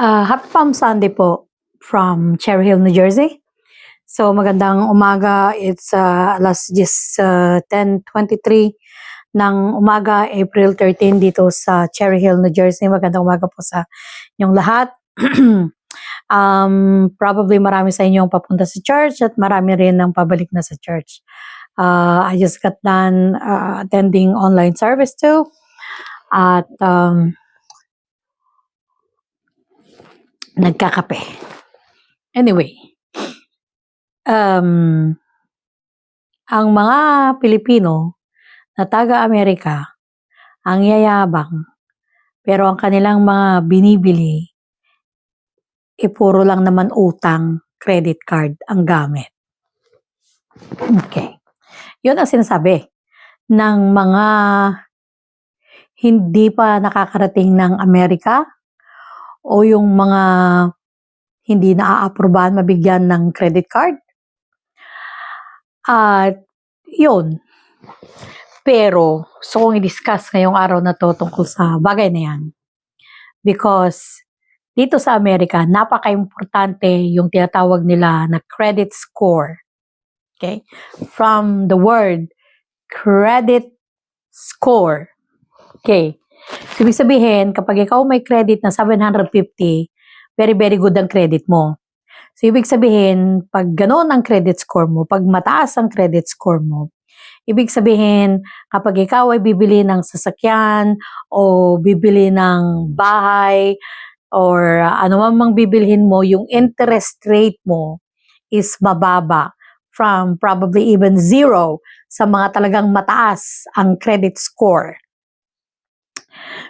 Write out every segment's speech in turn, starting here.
Ah, happy Palm Sunday po from Cherry Hill, New Jersey. So magandang umaga. It's uh, alas 10, uh, 10.23 ng umaga, April 13 dito sa Cherry Hill, New Jersey. Magandang umaga po sa inyong lahat. um, probably marami sa inyo ang papunta sa church at marami rin ang pabalik na sa church. Uh, I just got done uh, attending online service too. At um, nagkakape. Anyway, um, ang mga Pilipino na taga-Amerika, ang yayabang, pero ang kanilang mga binibili, e puro lang naman utang, credit card ang gamit. Okay. Yun ang sinasabi ng mga hindi pa nakakarating ng Amerika o yung mga hindi naaaprobahan mabigyan ng credit card. At yun. Pero, so kong i-discuss ngayong araw na to tungkol sa bagay na yan. Because dito sa Amerika, napaka-importante yung tinatawag nila na credit score. Okay? From the word credit score. Okay. So, ibig sabihin, kapag ikaw may credit na 750, very, very good ang credit mo. So, ibig sabihin, pag ganoon ang credit score mo, pag mataas ang credit score mo, ibig sabihin, kapag ikaw ay bibili ng sasakyan o bibili ng bahay or ano man mang bibilhin mo, yung interest rate mo is mababa from probably even zero sa mga talagang mataas ang credit score.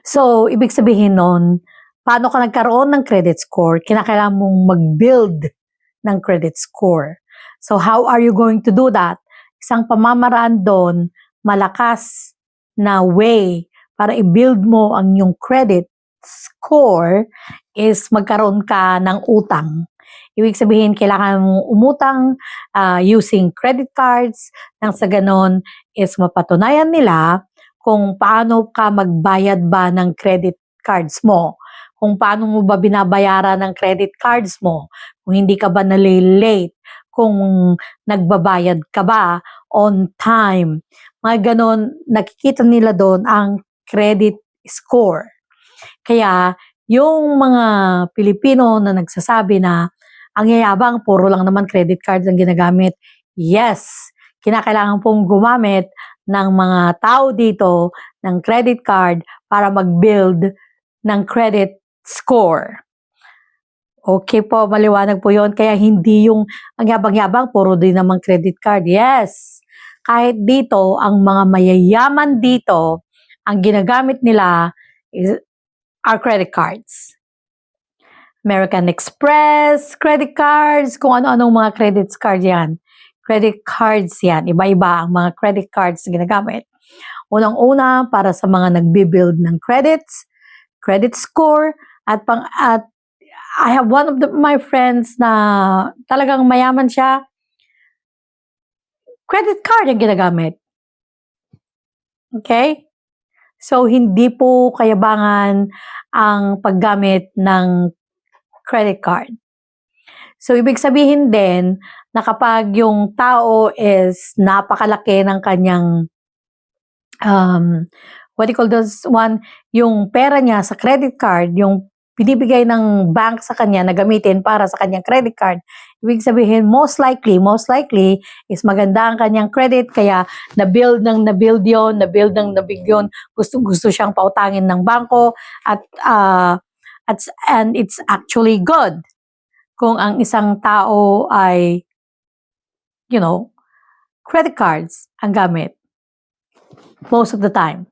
So, ibig sabihin nun, paano ka nagkaroon ng credit score, kinakailangan mong mag-build ng credit score. So, how are you going to do that? Isang pamamaraan doon, malakas na way para i-build mo ang yung credit score is magkaroon ka ng utang. Ibig sabihin, kailangan mong umutang uh, using credit cards nang sa ganon is mapatunayan nila kung paano ka magbayad ba ng credit cards mo, kung paano mo ba binabayaran ng credit cards mo, kung hindi ka ba nalilate, kung nagbabayad ka ba on time. Mga ganon, nakikita nila doon ang credit score. Kaya, yung mga Pilipino na nagsasabi na ang yayabang, puro lang naman credit cards ang ginagamit. Yes, kinakailangan pong gumamit ng mga tao dito ng credit card para mag-build ng credit score. Okay po, maliwanag po yon Kaya hindi yung ang yabang-yabang, puro din naman credit card. Yes, kahit dito, ang mga mayayaman dito, ang ginagamit nila is are credit cards. American Express, credit cards, kung ano-anong mga credit card yan. Credit cards yan. Iba-iba ang mga credit cards na ginagamit. Unang-una, para sa mga nagbi-build ng credits, credit score, at pang at I have one of the, my friends na talagang mayaman siya. Credit card ang ginagamit. Okay? So, hindi po kayabangan ang paggamit ng credit card. So, ibig sabihin din na kapag yung tao is napakalaki ng kanyang um, what do you call this one, yung pera niya sa credit card, yung binibigay ng bank sa kanya na gamitin para sa kanyang credit card. Ibig sabihin, most likely, most likely is maganda ang kanyang credit kaya na-build ng na-build yon na-build ng na-build yun, gusto-gusto siyang pautangin ng bangko at, uh, at and it's actually good. Kung ang isang tao ay you know, credit cards ang gamit most of the time.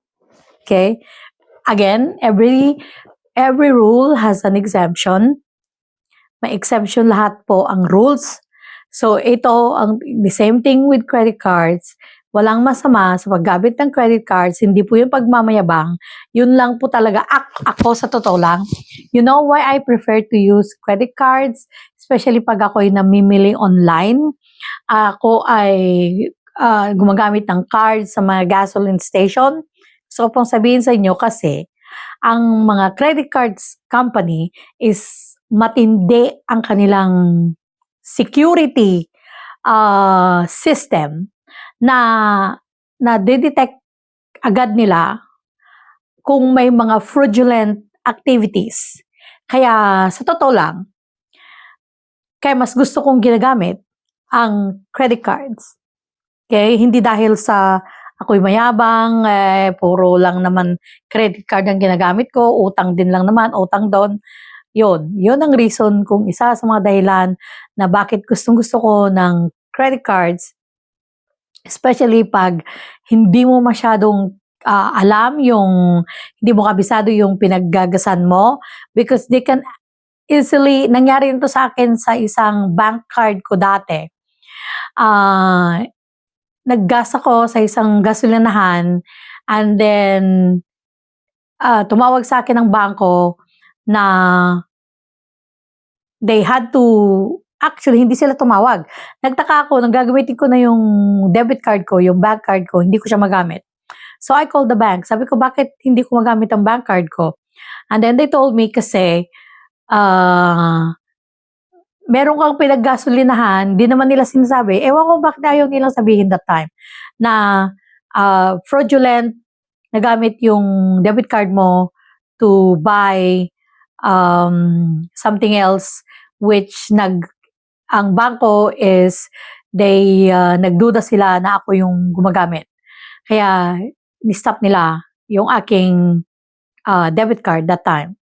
Okay? Again, every every rule has an exemption. May exemption lahat po ang rules. So ito ang the same thing with credit cards. Walang masama sa paggamit ng credit cards, hindi po yung pagmamayabang. Yun lang po talaga ako, ako sa totoo lang. You know why I prefer to use credit cards, especially pag ako'y namimili online. Ako ay uh, gumagamit ng cards sa mga gasoline station. So pong sabihin sa inyo kasi ang mga credit cards company is matindi ang kanilang security uh, system na na detect agad nila kung may mga fraudulent activities. Kaya sa totoo lang, kaya mas gusto kong ginagamit ang credit cards. Okay? Hindi dahil sa ako'y mayabang, eh, puro lang naman credit card ang ginagamit ko, utang din lang naman, utang doon. Yun, yun ang reason kung isa sa mga dahilan na bakit gustong gusto ko ng credit cards, especially pag hindi mo masyadong ah, alam yung, hindi mo kabisado yung pinaggagasan mo, because they can easily, nangyari ito sa akin sa isang bank card ko dati. Ah, naggas ako sa isang gasolinahan and then ah, tumawag sa akin ng bangko na they had to actually hindi sila tumawag. Nagtaka ako nang gagamitin ko na yung debit card ko, yung bank card ko, hindi ko siya magamit. So I called the bank. Sabi ko bakit hindi ko magamit ang bank card ko? And then they told me kasi ah meron kang pinaggasolinahan, di naman nila sinasabi, ewan ko bakit ayaw nilang sabihin that time, na ah, fraudulent, nagamit yung debit card mo to buy um, something else which nag ang bangko is they uh, nagduda sila na ako yung gumagamit. Kaya ni-stop nila yung aking uh, debit card that time.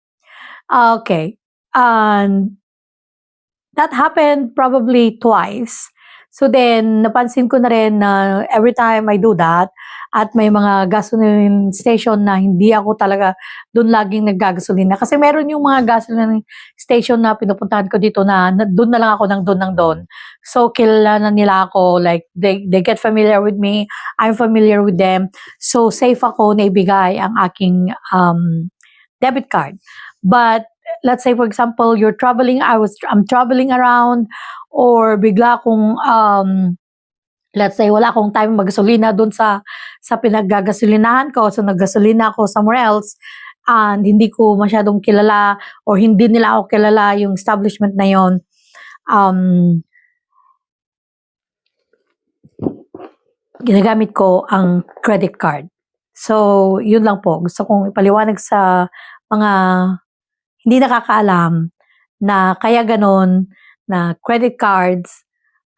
Okay. And that happened probably twice. So then, napansin ko na rin na every time I do that, at may mga gasoline station na hindi ako talaga doon laging naggagasolina. Kasi meron yung mga gasoline station na pinupuntahan ko dito na, na doon na lang ako ng doon ng doon. So, kilala na nila ako. Like, they, they get familiar with me. I'm familiar with them. So, safe ako na ibigay ang aking um, debit card. But, let's say for example, you're traveling, I was, I'm traveling around, or bigla akong, um, let's say, wala akong time magasolina doon sa, sa pinaggagasolinahan ko, so naggasolina ako somewhere else, and hindi ko masyadong kilala, or hindi nila ako kilala yung establishment na yon um, ginagamit ko ang credit card. So, yun lang po. Gusto kong ipaliwanag sa mga hindi nakakaalam na kaya ganon na credit cards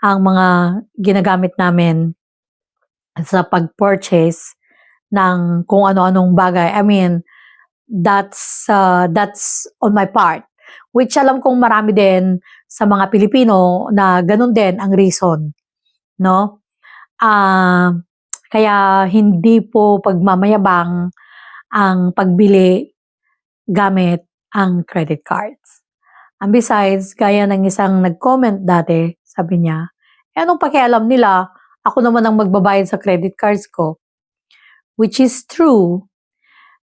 ang mga ginagamit namin sa pag-purchase ng kung ano-anong bagay. I mean, that's uh, that's on my part. Which alam kong marami din sa mga Pilipino na ganun din ang reason, no? Ah, kaya hindi po pagmamayabang ang pagbili gamit ang credit cards. And besides, gaya ng isang nag-comment dati, sabi niya, eh anong pakialam nila, ako naman ang magbabayad sa credit cards ko. Which is true.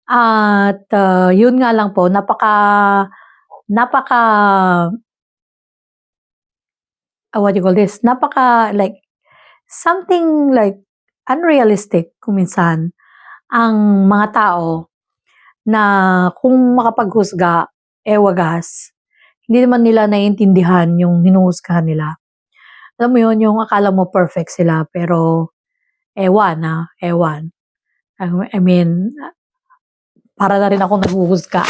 At uh, yun nga lang po, napaka, napaka, uh, what do you call this? Napaka, like, something like unrealistic kung minsan ang mga tao na kung makapaghusga, eh wagas, hindi naman nila naiintindihan yung hinuhusgahan nila. Alam mo yun, yung akala mo perfect sila, pero ewan na, ewan. I mean, para na rin ako naghuhusga.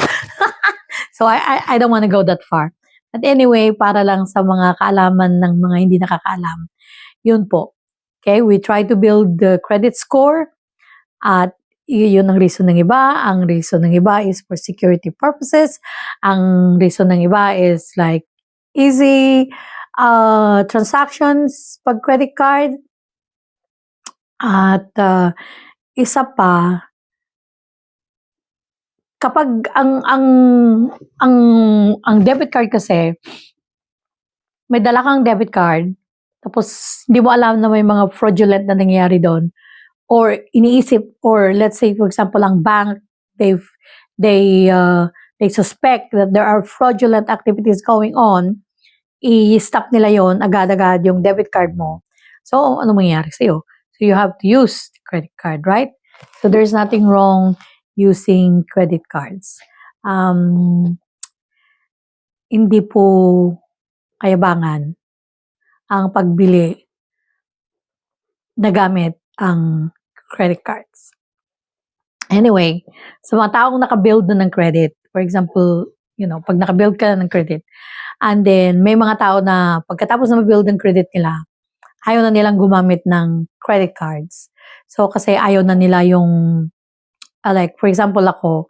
so, I, I, I don't wanna go that far. But anyway, para lang sa mga kaalaman ng mga hindi nakakaalam, yun po. Okay, we try to build the credit score at yun ang reason ng iba. Ang reason ng iba is for security purposes. Ang reason ng iba is like easy uh, transactions pag credit card. At uh, isa pa, kapag ang ang ang ang debit card kasi may dala kang debit card tapos hindi mo alam na may mga fraudulent na nangyayari doon or iniisip or let's say for example ang bank they they uh, they suspect that there are fraudulent activities going on i-stop nila yon agad-agad yung debit card mo. So ano mangyayari sa'yo? So you have to use credit card right? So there's nothing wrong using credit cards. Um, hindi po kayabangan ang pagbili na gamit ang credit cards. Anyway, sa mga taong nakabuild na ng credit, for example, you know, pag nakabuild ka na ng credit, and then may mga tao na pagkatapos na mabuild ng credit nila, ayaw na nilang gumamit ng credit cards. So, kasi ayaw na nila yung, ah, like, for example ako,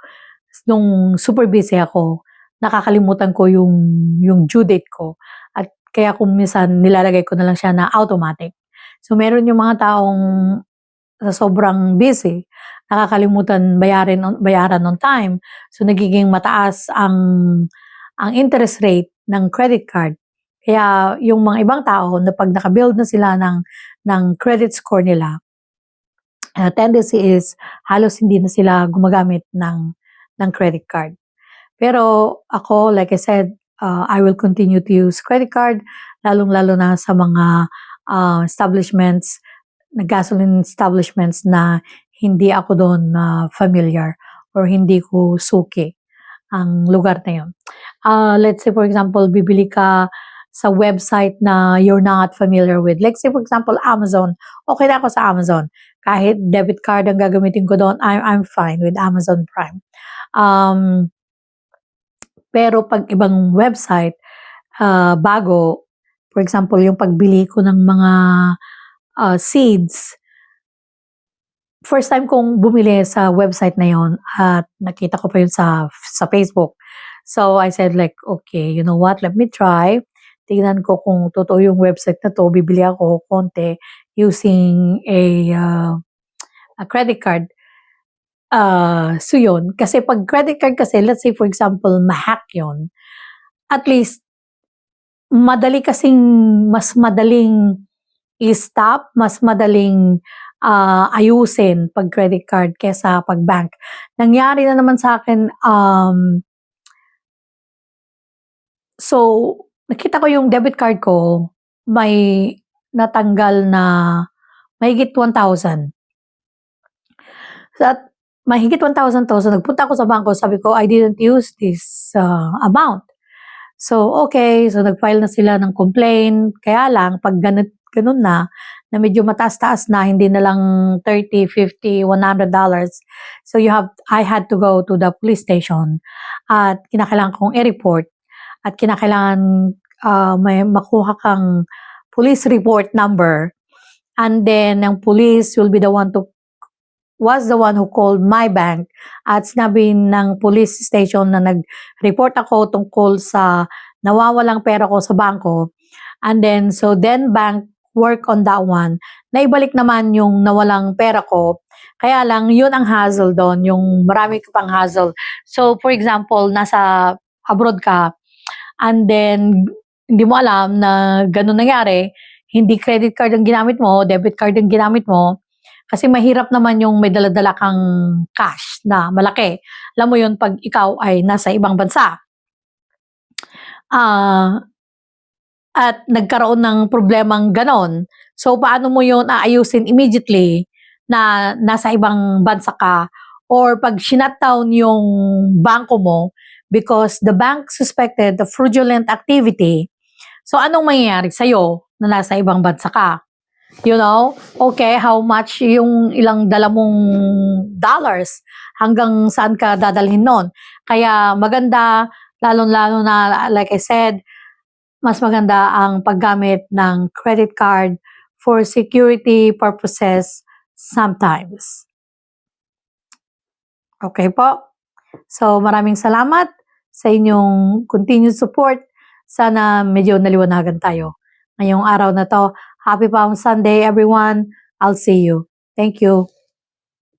nung super busy ako, nakakalimutan ko yung, yung due date ko. At kaya kung minsan nilalagay ko na lang siya na automatic. So, meron yung mga taong sa sobrang busy, nakakalimutan bayarin bayaran on time. So, nagiging mataas ang, ang interest rate ng credit card. Kaya yung mga ibang tao na pag nakabuild na sila ng, ng credit score nila, uh, tendency is halos hindi na sila gumagamit ng, ng credit card. Pero ako, like I said, uh, I will continue to use credit card, lalong-lalo na sa mga uh, establishments, na gasoline establishments na hindi ako doon na familiar or hindi ko suki ang lugar na yun. Uh, let's say for example, bibili ka sa website na you're not familiar with. Let's say for example, Amazon. Okay na ako sa Amazon. Kahit debit card ang gagamitin ko doon, I'm, I'm fine with Amazon Prime. Um, pero pag ibang website, uh, bago, for example, yung pagbili ko ng mga uh, seeds, first time kong bumili sa website na yon at nakita ko pa yun sa, sa Facebook. So, I said like, okay, you know what, let me try. Tingnan ko kung totoo yung website na to, bibili ako konti using a, uh, a credit card. Uh, so yun, kasi pag credit card kasi, let's say for example, ma-hack yun, at least, madali kasing, mas madaling i-stop, mas madaling uh, ayusin pag credit card kesa pag bank. Nangyari na naman sa akin, um, so, nakita ko yung debit card ko, may natanggal na mahigit 1,000. So, at mahigit 1,000 to. So, nagpunta ako sa bangko, sabi ko, I didn't use this uh, amount. So, okay. So, nag-file na sila ng complaint. Kaya lang, pag ganun, ganun na, na medyo mataas-taas na, hindi na lang 30, 50, 100 dollars. So, you have, I had to go to the police station at kinakailangan kong i-report at kinakailangan uh, may makuha kang police report number and then ang police will be the one to was the one who called my bank at sinabi ng police station na nag-report ako tungkol sa nawawalang pera ko sa bangko. And then, so then bank work on that one. Naibalik naman yung nawalang pera ko. Kaya lang, yun ang hassle doon, yung marami ka pang hassle. So, for example, nasa abroad ka, and then, hindi mo alam na ganun nangyari, hindi credit card ang ginamit mo, debit card ang ginamit mo, kasi mahirap naman yung may daladala kang cash na malaki. Alam mo yun pag ikaw ay nasa ibang bansa. Uh, at nagkaroon ng problemang ganon. So, paano mo yun aayusin immediately na nasa ibang bansa ka or pag shutdown yung bangko mo because the bank suspected the fraudulent activity, so anong mangyayari sa'yo na nasa ibang bansa ka? You know, okay, how much yung ilang dala mong dollars hanggang saan ka dadalhin nun. Kaya maganda, lalong-lalo na, like I said, mas maganda ang paggamit ng credit card for security purposes sometimes. Okay po? So, maraming salamat sa inyong continued support. Sana medyo naliwanagan tayo ngayong araw na to. Happy Palm Sunday, everyone. I'll see you. Thank you.